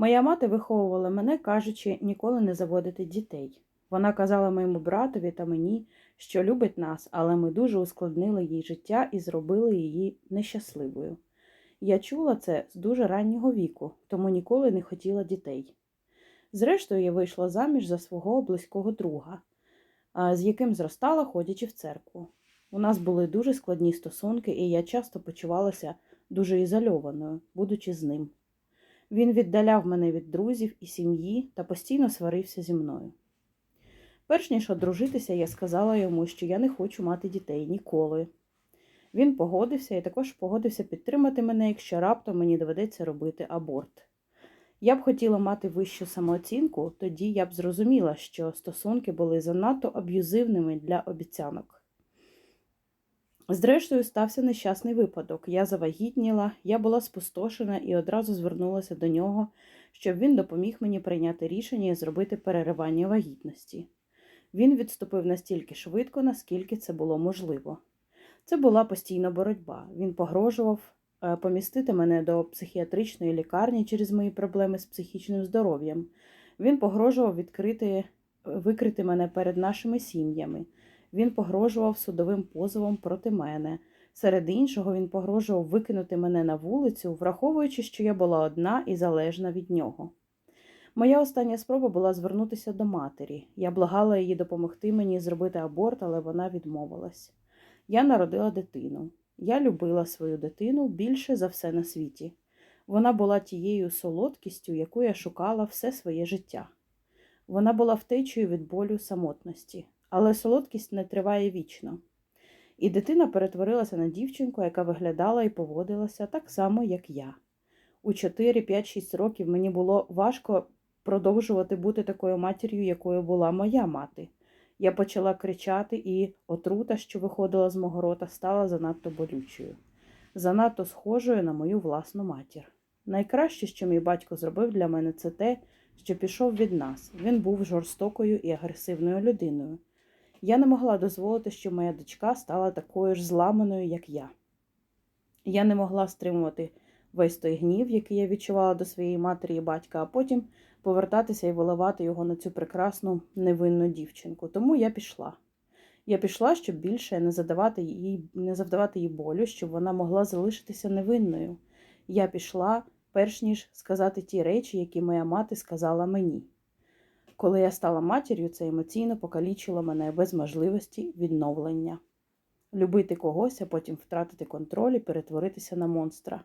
Моя мати виховувала мене, кажучи, ніколи не заводити дітей. Вона казала моєму братові та мені, що любить нас, але ми дуже ускладнили їй життя і зробили її нещасливою. Я чула це з дуже раннього віку, тому ніколи не хотіла дітей. Зрештою, я вийшла заміж за свого близького друга, з яким зростала, ходячи в церкву. У нас були дуже складні стосунки, і я часто почувалася дуже ізольованою, будучи з ним. Він віддаляв мене від друзів і сім'ї та постійно сварився зі мною. Перш ніж одружитися, я сказала йому, що я не хочу мати дітей ніколи. Він погодився і також погодився підтримати мене, якщо раптом мені доведеться робити аборт. Я б хотіла мати вищу самооцінку, тоді я б зрозуміла, що стосунки були занадто аб'юзивними для обіцянок. Зрештою, стався нещасний випадок. Я завагітніла, я була спустошена і одразу звернулася до нього, щоб він допоміг мені прийняти рішення і зробити переривання вагітності. Він відступив настільки швидко, наскільки це було можливо. Це була постійна боротьба. Він погрожував е, помістити мене до психіатричної лікарні через мої проблеми з психічним здоров'ям. Він погрожував відкрити, викрити мене перед нашими сім'ями. Він погрожував судовим позовом проти мене. Серед іншого, він погрожував викинути мене на вулицю, враховуючи, що я була одна і залежна від нього. Моя остання спроба була звернутися до матері. Я благала її допомогти мені зробити аборт, але вона відмовилась. Я народила дитину. Я любила свою дитину більше за все на світі. Вона була тією солодкістю, яку я шукала все своє життя. Вона була втечею від болю самотності, але солодкість не триває вічно. І дитина перетворилася на дівчинку, яка виглядала і поводилася так само, як я. У 4, 5, 6 років мені було важко продовжувати бути такою матір'ю, якою була моя мати. Я почала кричати, і отрута, що виходила з мого рота, стала занадто болючою, занадто схожою на мою власну матір. Найкраще, що мій батько зробив для мене, це те, що пішов від нас. Він був жорстокою і агресивною людиною. Я не могла дозволити, щоб моя дочка стала такою ж зламаною, як я. Я не могла стримувати весь той гнів, який я відчувала до своєї матері і батька, а потім повертатися і виливати його на цю прекрасну невинну дівчинку. Тому я пішла. Я пішла, щоб більше не задавати їй, не завдавати їй болю, щоб вона могла залишитися невинною. Я пішла, перш ніж сказати ті речі, які моя мати сказала мені. Коли я стала матір'ю, це емоційно покалічило мене без можливості відновлення. Любити когось, а потім втратити контроль і перетворитися на монстра.